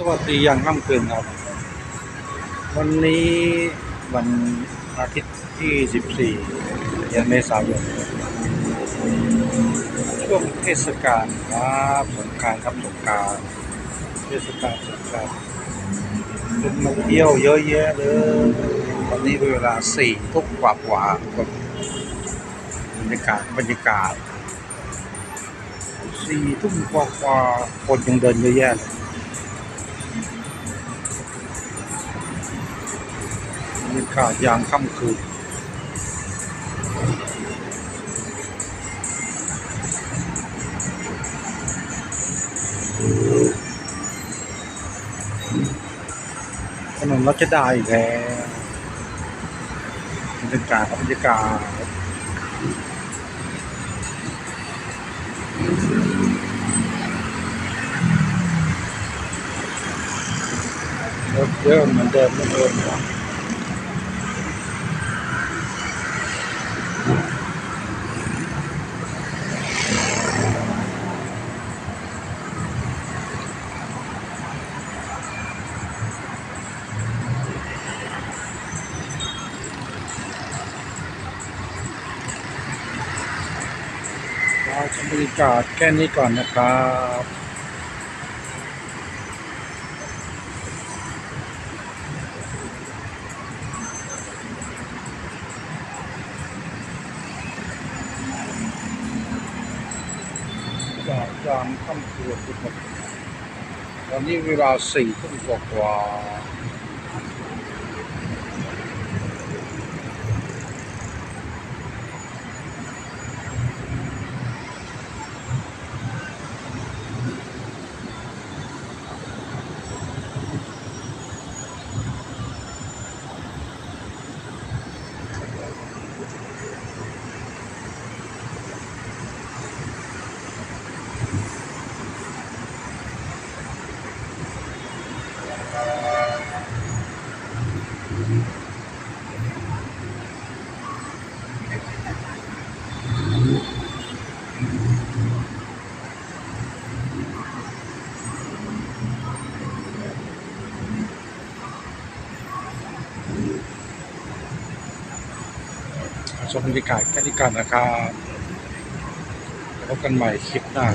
สวัสดีอย่างค่ำคืนครับ วันนี้วันอาทิตย์ที่ 14 เดือนเมษายนช่วงเทศกาลครับสงการครับสงการเทศกาลสงกรารคนมาเที่ยวเยอะแยะเลยวันนี้เวลาสี่ทุ่มกว่ากว่าบบรรยากาศบรรยากาศสี่ทุ่มกว่ากว่าคนยังเดินเยอะแยะเลย บรรยากาศยามค่ำคืนถนนรัชดาอีกแล้วบรรยากาศครับบรรยากาศรถเยอะเหมือนเดิมเหมือนเดิม เราชมบรรยากาศแค่นี้ก่อนนะครับจากยามค่ำคืนทุกคนตอนนี้เวลาสี่ทุ่มกว่า ชมบรรยากาศแค่นี้ก่อนนะครับพบกันใหม่คลิปหน้า